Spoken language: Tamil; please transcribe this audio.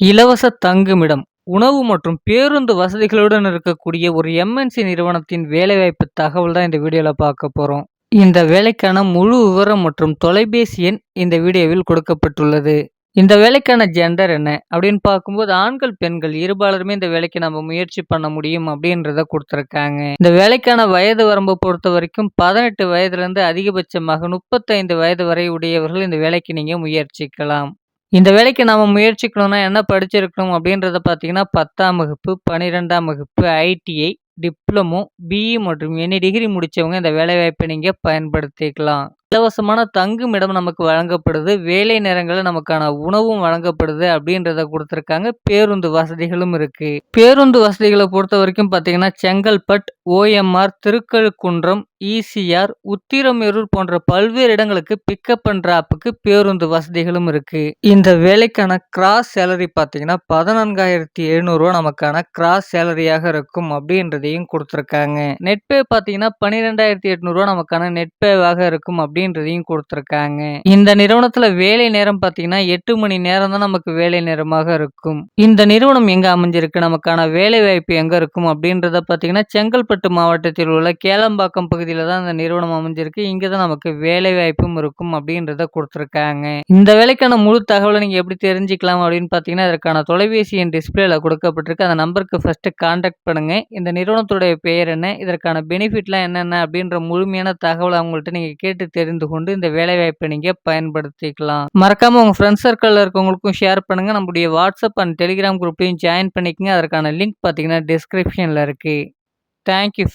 இலவச தங்குமிடம், உணவு மற்றும் பேருந்து வசதிகளுடன் இருக்கக்கூடிய ஒரு எம்.என்.சி நிறுவனத்தின் வேலைவாய்ப்பு தகவல் தான் இந்த வீடியோவில் பார்க்க போகிறோம் இந்த வேலைக்கான முழு விவரம் மற்றும் தொலைபேசி எண் இந்த வீடியோவில் கொடுக்கப்பட்டுள்ளது. இந்த வேலைக்கான ஜெண்டர் என்ன அப்படின்னு பார்க்கும்போது ஆண்கள், பெண்கள் இருபாலருமே இந்த வேலைக்கு நம்ம முயற்சி பண்ண முடியும் அப்படின்றத கொடுத்துருக்காங்க இந்த வேலைக்கான வயது வரம்பு பொறுத்தவரைக்கும் 18 வயதிலிருந்து அதிகபட்சமாக 35 வயது வரை உடையவர்கள் இந்த வேலைக்கு நீங்கள் முயற்சிக்கலாம். இந்த வேலைக்கு நாம் முயற்சிக்கணும்னா என்ன படிச்சிருக்கணும் அப்படின்றத பார்த்தீங்கன்னா, 10ஆம் வகுப்பு, 12ஆம் வகுப்பு, ஐடிஐ, டிப்ளமோ, பிஇ மற்றும் எனி டிகிரி முடித்தவங்க இந்த வேலைவாய்ப்பை நீங்கள் பயன்படுத்திக்கலாம். இலவசமான தங்கும் இடம் நமக்கு வழங்கப்படுது. வேலை நேரங்களில் நமக்கான உணவும் வழங்கப்படுது அப்படின்றத கொடுத்துருக்காங்க பேருந்து வசதிகளும் இருக்கு. பேருந்து வசதிகளை பொறுத்த வரைக்கும் பார்த்தீங்கன்னா, செங்கல்பட், ஓஎம்ஆர், திருக்கழுக்குன்றம், ஈசிஆர், உத்திரமேரூர் போன்ற பல்வேறு இடங்களுக்கு பிக்கப் பண்ற ஆப்புக்கு பேருந்து வசதிகளும் இருக்கு. இந்த வேலைக்கான கிராஸ் சேலரி பார்த்தீங்கன்னா, 14,700 நமக்கான கிராஸ் சேலரியாக இருக்கும் அப்படின்றதையும் கொடுத்துருக்காங்க நெட் பே பார்த்தீங்கன்னா, 12,800 நமக்கான நெட் பேவாக இருக்கும் அப்படின்றதையும் கொடுத்துருக்காங்க இந்த நிறுவனத்துல வேலை நேரம் பார்த்தீங்கன்னா, எட்டு மணி நேரம் தான் நமக்கு வேலை நேரமாக இருக்கும். இந்த நிறுவனம் எங்க அமைஞ்சிருக்கு, நமக்கான வேலைவாய்ப்பு எங்க இருக்கும் அப்படின்றத பார்த்தீங்கன்னா, செங்கல்பட்டு மாவட்டத்தில் உள்ள கேளம்பாக்கம் பகுதியில தான் இந்த நிறுவனம் அமைஞ்சிருக்கு. இங்கே தான் நமக்கு வேலைவாய்ப்பும் இருக்கும் அப்படின்றத கொடுத்துருக்காங்க இந்த வேலைக்கான முழு தகவலை நீங்க எப்படி தெரிஞ்சுக்கலாம் அப்படின்னு பார்த்தீங்கன்னா, இதற்கான தொலைபேசி என் டிஸ்பிளேல கொடுக்கப்பட்டிருக்கு. அந்த நம்பருக்கு ஃபர்ஸ்ட் கான்டாக்ட் பண்ணுங்க. இந்த நிறுவனத்துடைய பெயர் என்ன, இதற்கான பெனிஃபிட்லாம் என்னென்ன அப்படின்ற முழுமையான தகவலை அவங்கள்ட்ட நீங்க கேட்டு தெரிந்து கொண்டு இந்த வேலைவாய்ப்பை நீங்க பயன்படுத்திக்கலாம். மறக்காம உங்க ஃப்ரெண்ட்ஸ் சர்க்கிளில் இருக்கவங்களுக்கும் ஷேர் பண்ணுங்க. நம்முடைய வாட்ஸ்அப் அண்ட் டெலிகிராம் குரூப்லையும் ஜாயின் பண்ணிக்கங்க. அதற்கான லிங்க் பார்த்தீங்கன்னா, டிஸ்கிரிப்ஷனில் இருக்கு. Thank you